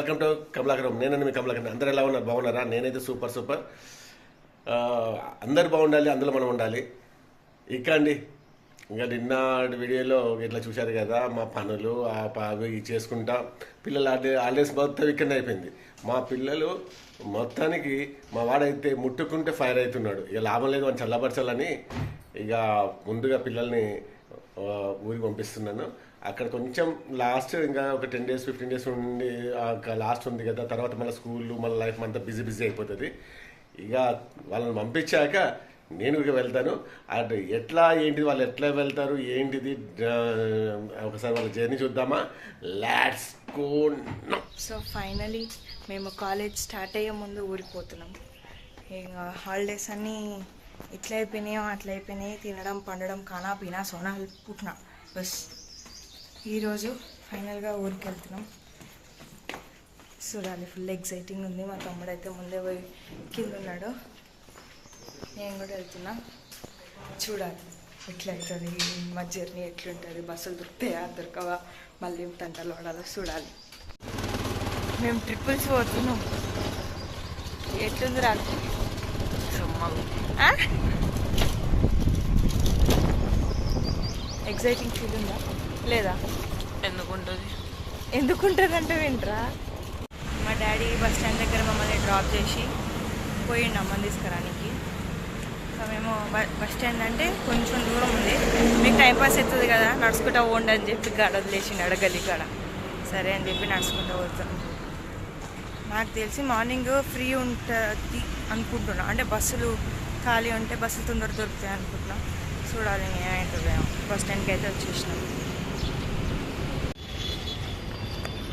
Welcome to Kamalakaram నేనండి మీ కమలాకరం అందరూ ఎలా ఉన్నారు? బాగున్నారా? నేనైతే సూపర్ సూపర్. అందరు బాగుండాలి అందులో మనం ఉండాలి. ఇక అండి ఇంకా నిన్న వీడియోలో ఇట్లా చూశారు కదా మా పనులు ఆ ప- అవి చేసుకుంటా. పిల్లలు ఆడే హాలిడేస్ మొత్తం ఇక్కడ అయిపోయింది. మా పిల్లలు మొత్తానికి మా వాడైతే ముట్టుకుంటే ఫైర్ అవుతున్నాడు. ఇక లాభం లేదు అని చల్లబరచాలని ఇక ముందుగా పిల్లల్ని ఊరికి పంపిస్తున్నాను. అక్కడ కొంచెం లాస్ట్ ఇంకా ఒక టెన్ డేస్ ఫిఫ్టీన్ డేస్ ఉండి లాస్ట్ ఉంది కదా తర్వాత మళ్ళీ స్కూల్ మళ్ళీ లైఫ్ అంతా బిజీ బిజీ అయిపోతుంది. ఇక వాళ్ళని పంపించాక నేను ఇక వెళ్తాను. అటు ఎట్లా ఏంటిది వాళ్ళు ఎట్లా వెళ్తారు ఏంటిది ఒకసారి వాళ్ళ జర్నీ చూద్దామా? లాట్స్ కోన్ సో ఫైనలీ మేము కాలేజ్ స్టార్ట్ అయ్యే ముందు ఊరిపోతున్నాం ఇంకా హాలిడేస్ అన్నీ ఇట్లా అయిపోయినాయో అట్లా అయిపోయినాయి తినడం పండడం కానా పీనా సోనా పుట్టినా బస్. ఈరోజు ఫైనల్గా ఊరికి వెళ్తున్నాం. చూడాలి ఫుల్ ఎగ్జైటింగ్ ఉంది. మా తమ్ముడు అయితే ముందే పోయి కింద ఉన్నాడు నేను కూడా వెళ్తున్నా. చూడాలి ఎట్లా అవుతుంది మా జర్నీ ఎట్లుంటుంది బస్సులు దొరుకుతాయా దొరకవా మళ్ళీ తంటలు పడాలో చూడాలి. మేము ట్రిపుల్స్ పోతున్నాం. ఎట్లుంది రాత్రి ఎగ్జైటింగ్ ఫీల్ ఉందా? లేదా? ఎందుకుంటుంది? ఎందుకుంటుందంటే వింటరా? మా డాడీ బస్ స్టాండ్ దగ్గర మమ్మల్ని డ్రాప్ చేసి పోయిండు అమ్మని తీసుకురానికి. సో మేము బస్ స్టాండ్ అంటే కొంచెం దూరం ఉంది. మీకు టైం పాస్ అవుతుంది కదా నడుచుకుంటా పోండి అని చెప్పి గాడ వదిలేసిండు అడగలి కాడ సరే అని చెప్పి నడుచుకుంటూ పోతాం. నాకు తెలిసి మార్నింగ్ ఫ్రీ ఉంటుంది అనుకుంటున్నా. అంటే బస్సులు ఖాళీ ఉంటే బస్సులు తొందర దొరుకుతాయి అనుకుంటున్నా. చూడాలి ఏమవుతుందో బస్ స్టాండ్కి అయితే వచ్చేసినాం.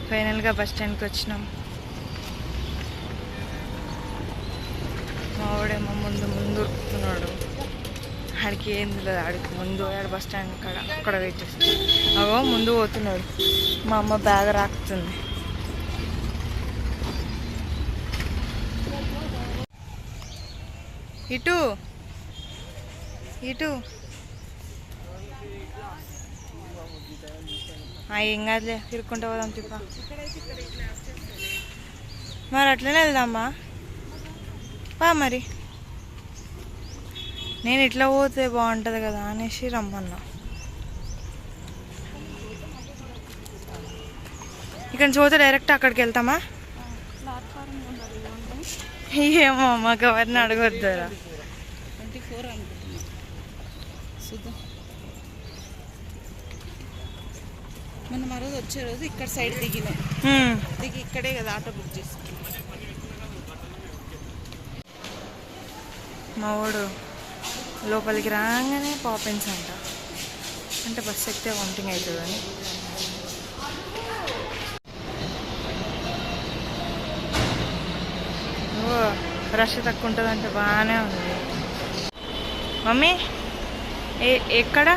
ఫైనల్గా బస్ స్టాండ్కి వచ్చినాం. మా వాడేమో ముందు ముందు ఉరుకుతున్నాడు ఆడికి ఏం లేదు ఆడికి ముందు ఆడ బస్ స్టాండ్ కాడ అక్కడ వెయిట్ చేస్తాడు అవో ముందు పోతున్నాడు. మా అమ్మ బ్యాగ్ రాకుతుంది. ఇటు. ఇటు. ఆ, ఏం కాదులే తిరుక్కుంటా పోదాం తిప్ప. మరి అట్లనే వెళ్దామా? పా మరి. నేను ఇట్లా పోతే బాగుంటుంది కదా అనేసి రమ్మన్నా. ఇక్కడ చూస్తే డైరెక్ట్ అక్కడికి వెళ్తామా? ఏమో మాకు ఎవరిని అడగొద్దురా. మనం ఆ రోజు వచ్చే రోజు ఇక్కడ సైడ్ దిగినాం. దిగి ఇక్కడే కదా ఆటో బుక్ చేసుకున్నాం. మా వాడు లోపలికి రాగానే పాపెన్స్ అంట. అంటే బస్ ఎక్కితే వామిటింగ్ అవుతుందని. ఓ రష్ తక్కువ ఉంటుందంటే బాగానే ఉంది. మమ్మీ ఏ ఎక్కడ?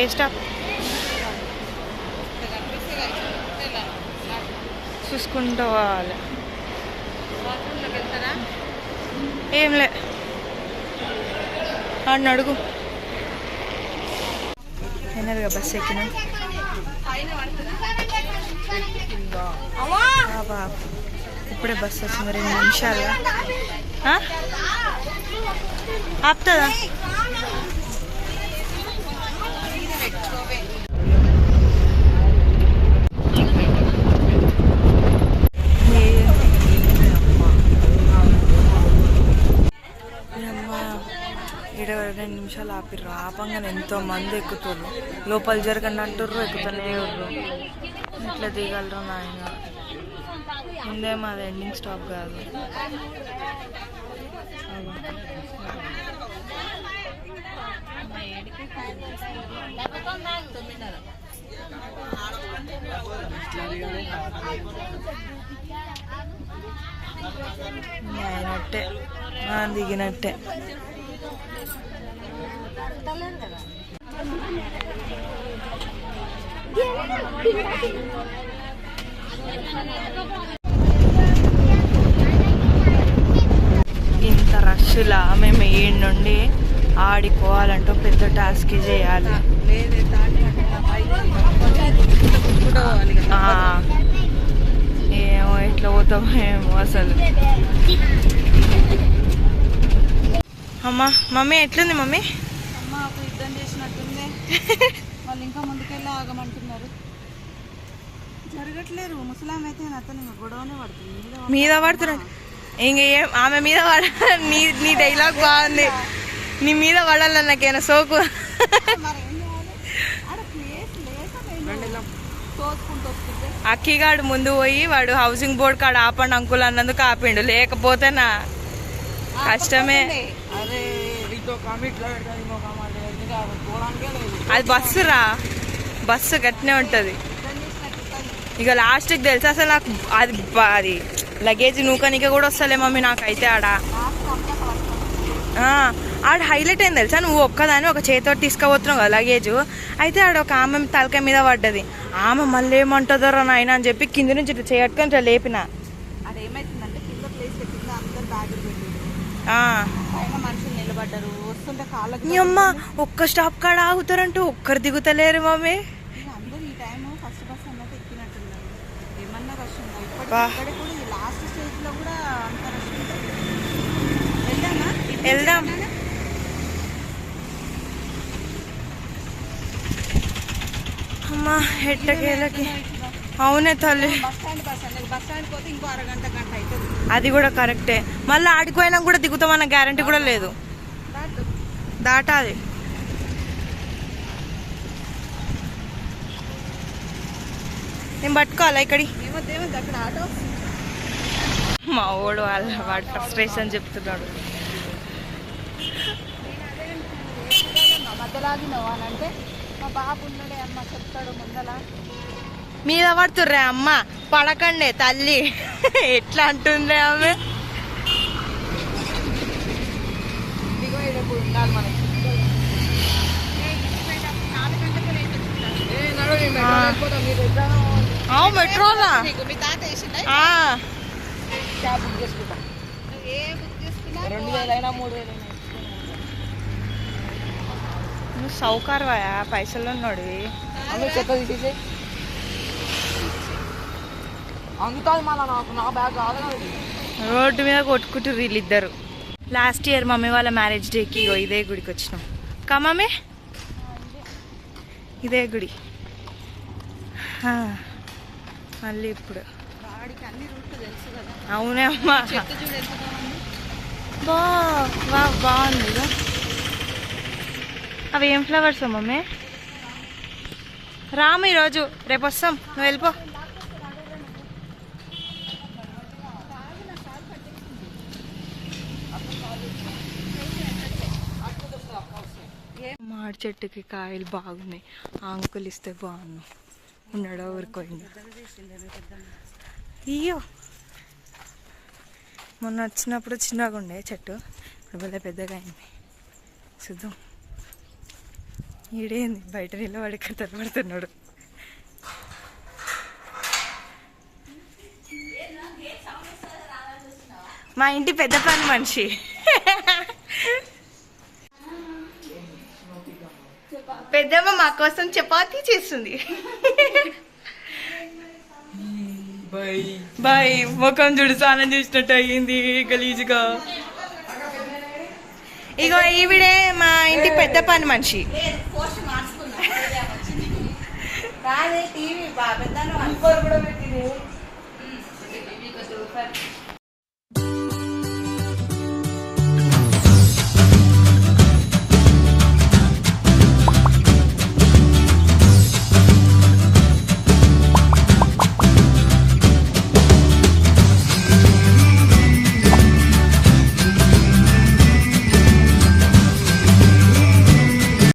ఏ స్టాప్ చూసుకుంటూ పోవాలి. ఏం లే. ఆడిని అడుగు. ఫైనల్గా బస్ ఎక్కినా. బాబా. ఇప్పుడే బస్ వచ్చింది రెండు నిమిషాలు ఆపుతుందా? అమ్మా ఈడ రెండు నిమిషాలు ఆపిర్రు. ఆపంగానే ఎంతో మంది ఎక్కుతారు లోపల జరగండి అంటుర్రు ఎక్కుతూనే ఉర్రు. ఇట్లా దిగలరు నాయన? ముందే మాది ఎండింగ్ స్టాప్ కాదు. అయినట్టే మనం దిగినట్టే. రష్లా మేము ఈ నుండి ఆడిపోవాలంటే పెద్ద టాస్క్ చేయాలి. ఏమో ఎట్లా పోతామో ఏమో అసలు. అమ్మా మమ్మీ ఎట్లుంది మమ్మీ? అమ్మ ఒక యుద్ధం చేసినట్టుంది. వాళ్ళు ఇంకా ముందుకెళ్ళి ఆగమంటున్నారు. జరగట్లేరు ముసలాం అయితే అతను గొడవనే పడుతుంది. మీద మీద పడుతున్నాడు ఇంక ఏం ఆమె మీద పడ నీ నీ డైలాగ్ బాగుంది. నీ మీద పడాలి నాకేనా సోకు? అక్కిగాడు ముందు పోయి వాడు హౌసింగ్ బోర్డ్ కాడ ఆపండి అంకుల్ అన్నందుకు ఆపిండు. లేకపోతే నా కష్టమే. అది బస్సు రా బస్సు గట్టినే ఉంటుంది. ఇక లాస్ట్కి తెలుసు అసలు నాకు అది అది లగేజ్ నూకనిక కూడా వస్తలే మమ్మీ నాకైతే ఆడ. ఆడ హైలైట్ అయింది తెలుసా? నువ్వు ఒక్కదాని ఒక చేతితో తీసుకుపోతున్నావు కదా లగేజ్ అయితే ఆడ ఒక ఆమె తలకాయ మీద పడ్డది. ఆమె మళ్ళీ ఏమంటుందో నాయన అని చెప్పి కింద నుంచి ఇట్లా చేయట్టుకొని ఇట్లా లేపిన. నిలబడ్డారు. వస్తుంటే ఒక్క స్టాప్ కాడ ఆగుతారంటూ ఒక్కరు దిగుతలేరు మమ్మీ ఇంకా అందరూ ఈ టైం ఫస్ట్ బస్ అన్నట్టు ఎక్కినట్టున్నారు ఏమన్నా రష్ ఉందా ఇప్పటికి వా. ఇక్కడే కూడా ఈ లాస్ట్ స్టేజ్లో కూడా అంత రష్ ఉంటుంది వెళ్దామా వెళ్దాం. అమ్మా ఎట్టకేలకి. అవునే తల్లి. అది కూడా కరెక్టే మళ్ళీ ఆడిపోయినా కూడా దిగుతామన్న గ్యారంటీ కూడా లేదు. దాటు. నేను పట్టుకోవాలా ఇక్కడి? అక్కడ ఆటో మా ఓడు వాళ్ళ వాడు ఫ్రస్ట్రేషన్ చెప్తున్నాడు. మా అని అంటే మా బాబు అమ్మ చెప్తాడు మీద పడుతుర్రే అమ్మ పడకండి తల్లి. ఎట్లా అంటుందే ఆమె? ఇదిగో ఇది ఉండాలి మనకి మెట్రోలా మీ తాత వేసిండా ఆ, క్యాబ్ బుక్ చేసుకుంటా ఏ బుక్ చేసుకున్నా రెండు వేలైనా మూడు వేలైనా నువ్వు సౌకర్యా పైసలు ఉన్నాడు అన్నీ చెత్త తీసేసి అంగుతుంది మళ్ళా నాకు నా బ్యాగ్ కాదు రోడ్డు మీద కొట్టుకుంటారు వీళ్ళిద్దరు. లాస్ట్ ఇయర్ మమ్మీ వాళ్ళ మ్యారేజ్ డేకి ఇగో ఇదే గుడికి వచ్చినాం. కా మమ్మీ? ఇదే. గుడి. మళ్ళీ ఇప్పుడు. అవునే అమ్మా. బా బాగుంది. అవి ఏం ఫ్లవర్స్ మమ్మీ రాము ఈరోజు రేపు వస్తాం. నువ్వు వెళ్ళిపో. మాడి చెట్టుకి కాయలు బాగున్నాయి. ఆ అంకుల్ ఇస్తే బాగున్నాయి. ఉన్నాడో ఊరుకోయింది? అయ్యో. మొన్న వచ్చినప్పుడు చిన్నగా ఉండే చెట్టు ఇప్పుడు భలే పెద్దగా అయింది. చూద్దాం. ఈడేంది? బయట నిలబడి కథలు పడుతున్నాడు. మా ఇంటి పెద్ద పని మనిషి. పెద్దమ్మ మా కోసం చపాతీ చేస్తుంది. బాయ్. ముఖం చూడు స్నానం చేసినట్టు అయ్యింది గలీజుగా. ఇగో ఈవిడే మా ఇంటి పెద్ద పని మనిషి. టీవీ